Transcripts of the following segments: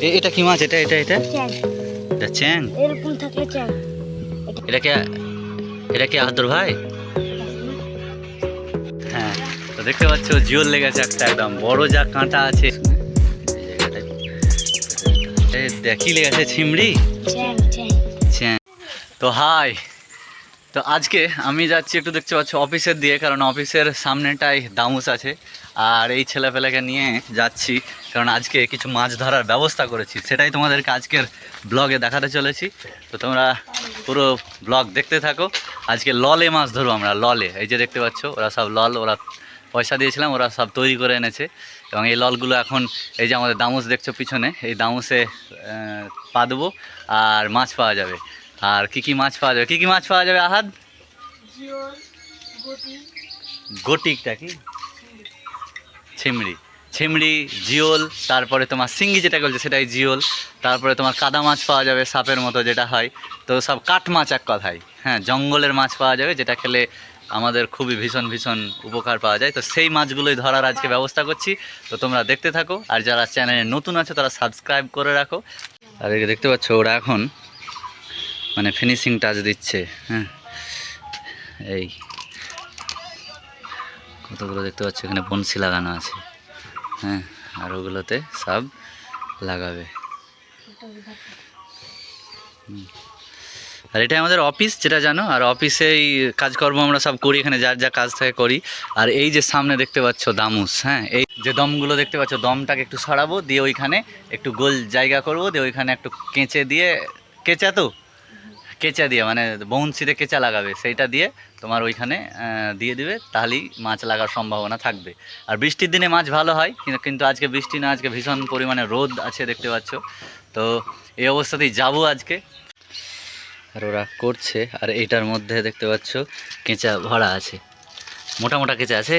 এটা কি মাছ? এটা এটা এটা? চ্যাং। এটা চ্যাং? এরকম থাকলে চ্যাং। এটা কি এটা কি আদর ভাই? হ্যাঁ তো দেখতে পাচ্ছ জিওল লেগেছে একটা একদম। বড় যা কাঁটা আছে। দেখ, লেগেছে ছিমড়ি চ্যাং চ্যাং। চ্যাং। তো হাই তো আজকে আমি যাচ্ছি একটু দেখতে পাচ্ছ অফিসের দিয়ে কারণ অফিসের সামনেটাই দামুস আছে। আর এই ছেলেপেলেকে নিয়ে যাচ্ছি কারণ আজকে কিছু মাছ ধরার ব্যবস্থা করেছি। সেটাই তোমাদেরকে আজকের ব্লগে দেখাতে চলেছি। তো তোমরা পুরো ব্লগ দেখতে থাকো। আজকে ললে মাছ ধরবো আমরা ললে। এই যে দেখতে পাচ্ছ ওরা সব লল ওরা পয়সা দিয়েছিলাম ওরা সব তৈরি করে এনেছে। এবং এই ললগুলো এখন এই যে আমাদের দামুস দেখছ পিছনে এই দামুসে পা দেবো আর মাছ পাওয়া যাবে। আর কি কি মাছ পাওয়া যাবে? কি কি মাছ পাওয়া যাবে আহাদ? গটিকটা কি? ছিমড়ি। ছিমড়ি, জিওল, তারপরে তোমার সিঙ্গি যেটা বলছে সেটাই জিওল। তারপরে তোমার কাদা মাছ পাওয়া যাবে সাপের মতো যেটা হয়। তো সব কাঠ মাছ এক কথায়। হ্যাঁ জঙ্গলের মাছ পাওয়া যাবে যেটা খেলে আমাদের খুবই ভীষণ ভীষণ উপকার পাওয়া যায়। তো সেই মাছগুলোই ধরার আজকে ব্যবস্থা করছি। তো তোমরা দেখতে থাকো। আর যারা চ্যানেলে নতুন আছে, তারা সাবস্ক্রাইব করে রাখো। আর এই দেখতে পাচ্ছ, ওরা এখন মানে ফিনিশিং টাচ দিচ্ছে। হ্যাঁ এই কতগুলো দেখতে পাচ্ছ? এখানে বনশি লাগানো আছে। হ্যাঁ আর ওগুলোতে সব লাগাবে। আর এটা আমাদের অফিস, যেটা জানো? আর অফিসেই কাজকর্ম আমরা সব করি, এখানে যার যা কাজ থাকে করি। আর এই যে সামনে দেখতে পাচ্ছ দামুস হ্যাঁ? এই যে দমগুলো দেখতে পাচ্ছ, দমটাকে একটু সরাবো, দিয়ে ওইখানে একটু গোল জায়গা করব, দিয়ে ওইখানে একটু কেঁচে দিয়ে, কেঁচা তো? কেঁচা দিয়ে মানে বউন্সিতে কেঁচা লাগাবে সেইটা দিয়ে তোমার ওইখানে দিয়ে দিবে তাহলেই মাছ লাগার সম্ভাবনা থাকবে। আর বৃষ্টির দিনে মাছ ভালো হয় কিন্তু আজকে বৃষ্টি না আজকে ভীষণ পরিমাণে রোদ আছে দেখতে পাচ্ছ। তো এই অবস্থাতেই যাব আজকে। আর ওরা করছে আর এইটার মধ্যে দেখতে পাচ্ছ কেঁচা ভরা আছে। মোটা মোটা কেঁচা আছে?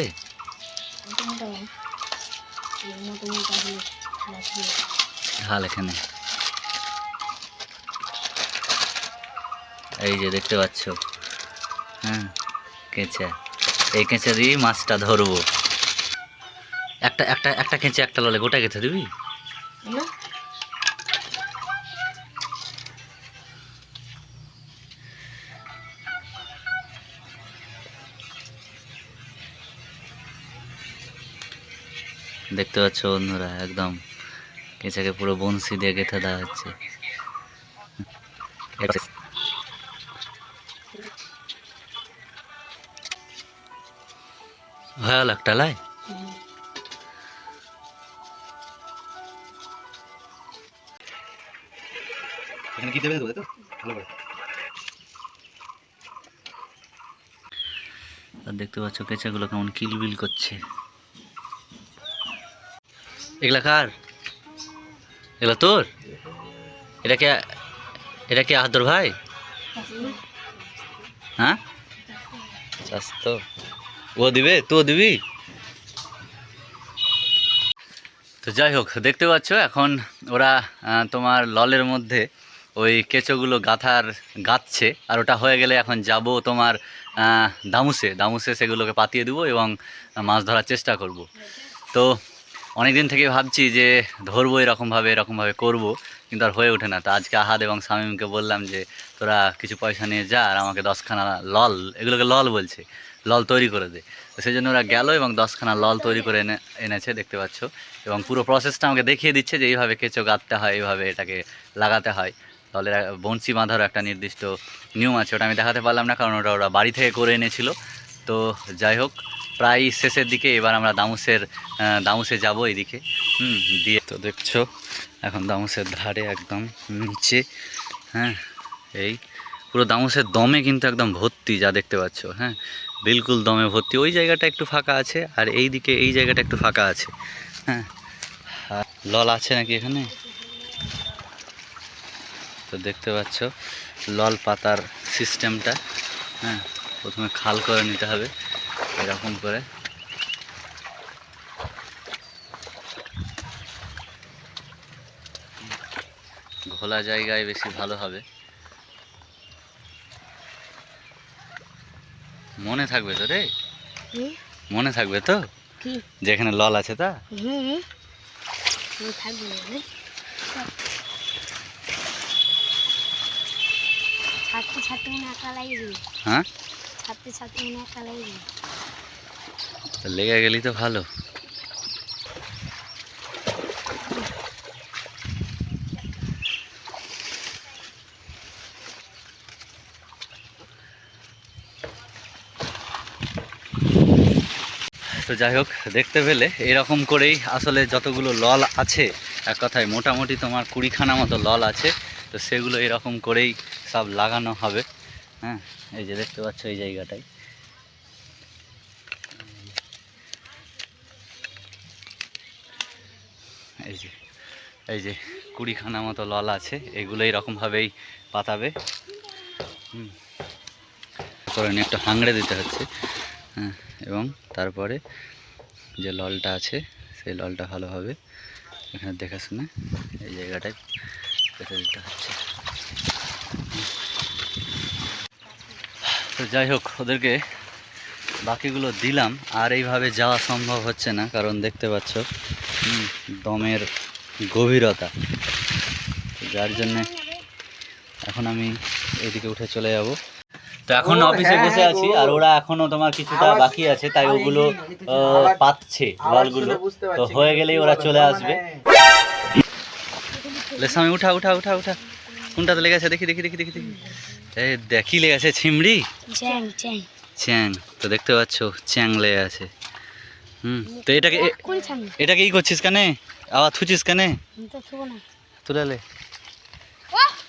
ঢাল এখানে। এই যে দেখতে পাচ্ছ। হ্যাঁ কেঁচা। এই কেঁচা দিয়ে মাছটা ধরবো। একটা একটা একটা কেঁচে একটা ললে। গোটা কেঁচে দিবি? দেখতে পাচ্ছ বন্ধুরা একদম কেঁচাকে পুরো বনশি দিয়ে গেঁথে দেওয়া হচ্ছে। হয়ে গেল একটা লাই। এখানে কি দেবে দেবো তো ভালো করে। আর দেখতে পাচ্ছ কেঁচাগুলো কেমন কিলবিল করছে। এগুলা কার? এগুলা তোর? এটা কে এটা কি আদর ভাই? হ্যাঁ? ও দিবে? তো দিবি? তো যাই হোক, দেখতে পাচ্ছ এখন ওরা তোমার ললের মধ্যে ওই কেঁচোগুলো গাথার গাঁথছে আর ওটা হয়ে গেলে এখন যাব তোমার দামুসে। দামুসে সেগুলোকে পাতিয়ে দেবো এবং মাছ ধরার চেষ্টা করব। তো অনেক দিন থেকে ভাবছি যে ধরবো এরকমভাবে এরকমভাবে করব, কিন্তু আর হয়ে ওঠে না। তো আজকে আহাদ এবং শামীমকে বললাম যে, তোরা কিছু পয়সা নিয়ে যা আর আমাকে দশখানা লল। এগুলোকে লল বলছে। লল তৈরি করে দেয়। তো সেই জন্য ওরা গেল এবং দশখানা লল তৈরি করে এনে, এনেছে, দেখতে পাচ্ছ। এবং পুরো প্রসেসটা আমাকে দেখিয়ে দিচ্ছে যে এইভাবে কেঁচো গাঁথতে হয়, এইভাবে এটাকে লাগাতে হয়। তাহলে বঞ্চি বাঁধারও একটা নির্দিষ্ট নিয়ম আছে, ওটা আমি দেখাতে পারলাম না, কারণ ওটা ওরা বাড়ি থেকে করে এনেছিল। তো যাই হোক, প্রায় শেষের দিকে এবার আমরা দামুসের দামুসে যাব এইদিকে হুম, দিয়ে তো দেখছ, এখন দামুসের ধারে একদম নিচে হ্যাঁ এই পুরো দামুসের দমে কিন্তু একদম ভর্তি, যা দেখতে পাচ্ছ হ্যাঁ। বিলকুল দমে ভর্তি। ওই জায়গাটা একটু ফাঁকা আছে, আর এই দিকে এই জায়গাটা একটু ফাঁকা আছে। হ্যাঁ। লল আছে নাকি এখানে? তো দেখতে পাচ্ছ, লল পাতার সিস্টেমটা। হ্যাঁ প্রথমে খাল করে নিতে হবে, এরকম করে। ঘোলা জায়গায় বেশি ভালো হবে। মনে থাকবে তো রে? মনে থাকবে তো? যেখানে লল আছে তা? হ্যাঁ? লেগে গেলি তো ভালো। যাই হোক, দেখতে পেলে এরকম করেই আসলে যতগুলো লল আছে, এক কথায় মোটামুটি তোমার কুড়িখানা মতো লল আছে, তো সেগুলো এরকম করেই সব লাগানো হবে। হ্যাঁ এই যে দেখতে পাচ্ছ এই জায়গাটায়। এই যে এই যে কুড়িখানা মতো লল আছে এগুলো এরকমভাবেই পাতাবে। হুম। করে একটু হাংড়ে দিতে হচ্ছে। হ্যাঁ। এবং তারপরে যে ললটা আছে, সেই ললটা ভালোভাবে এখানে দেখে শুনে এই জায়গাটায় পেতে দিতে হচ্ছে। তো যাই হোক, ওদেরকে বাকিগুলো দিলাম, আর এইভাবে যাওয়া সম্ভব হচ্ছে না, কারণ দেখতে পাচ্ছ দমের গভীরতা। যার জন্যে এখন আমি এদিকে উঠে চলে যাব। তো এখন অফিসে বসে আছি আর ওরা এখনও তোমার কিছুটা বাকি আছে তাই ওগুলো আহ, পাতছে ললগুলো তো হয়ে গেলেই ওরা চলে আসবে। লেসামি উঠা উঠা উঠা উঠা। কোনটাতে লেগেছে দেখি দেখি দেখি দেখি দেখি। এই দেখি লেগেছে ছিমড়ি চ্যাং চ্যাং। চ্যাং। তো দেখতে পাচ্ছ চ্যাং লেগে আছে। হুম তো এটাকে এটাকে ই করছিস কেনে? আবার থুচিস কেনে? তুলালে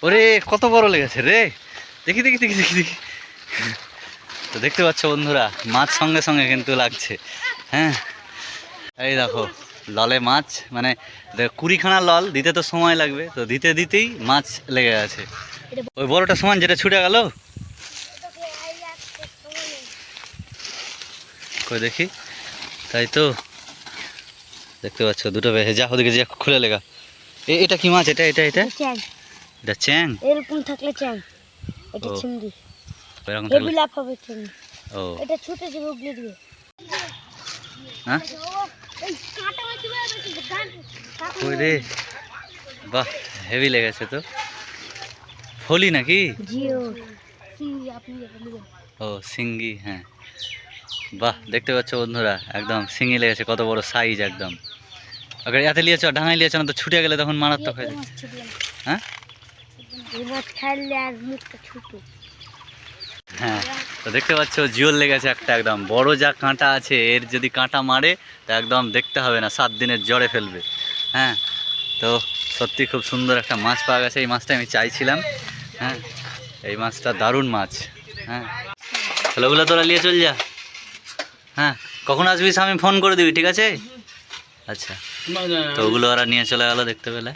ওরে কত বড় লেগেছে রে। দেখি দেখি দেখি দেখি দেখি। তো দেখতে পাচ্ছ বন্ধুরা মাছ সঙ্গে সঙ্গে কিন্তু লাগছে হ্যাঁ? এই দেখো ললে মাছ মানে কুড়িখানা লল দিতে তো সময় লাগবে তো দিতে দিতেই মাছ লেগে আছে। ওই বড়টা সমান যেটা ছুটে গেল? কই দেখি? তাই তো। দেখতে পাচ্ছ দুটো যা ওদিকে যা খুলে লেগা। এটা কি মাছ? এটা এটা এটা? এটা চ্যাং। এরকম থাকলে চ্যাং। এটা চিংড়ি। এরকম থাকলে লাভ হবে ও। এটা ছুটে যাবে উগলে দিয়ে। হ্যাঁ? ওই রে বাহ হেভি লেগেছে তো। ফলি নাকি? ও সিঙ্গি হ্যাঁ। বাহ দেখতে পাচ্ছ বন্ধুরা একদম সিঙ্গি লেগেছে কত বড় সাইজ একদম। আগে এতে লিয়েছ ডাঙাই লিয়েছ না তো ছুটে গেলে তখন মারাত্মক হয়ে যায়। হ্যাঁ এই মাছ খাইলে আর মুখটা ছুটো হ্যাঁ তো দেখতে পাচ্ছ, জিওল লেগেছে একটা একদম। বড় যা কাঁটা আছে, এর যদি কাঁটা মারে, তা একদম দেখতে হবে না, সাত দিনের জ্বরে ফেলবে। হ্যাঁ তো সত্যি খুব সুন্দর একটা মাছ পাওয়া গেছে, এই মাছটা আমি চাইছিলাম। হ্যাঁ এই মাছটা দারুণ মাছ। হ্যাঁ তাহলে ওগুলো তোরা নিয়ে চল যা। হ্যাঁ কখন আসবিস আমি ফোন করে দিবি, ঠিক আছে? আচ্ছা তো ওগুলো ওরা নিয়ে চলে গেলো দেখতে পেলে।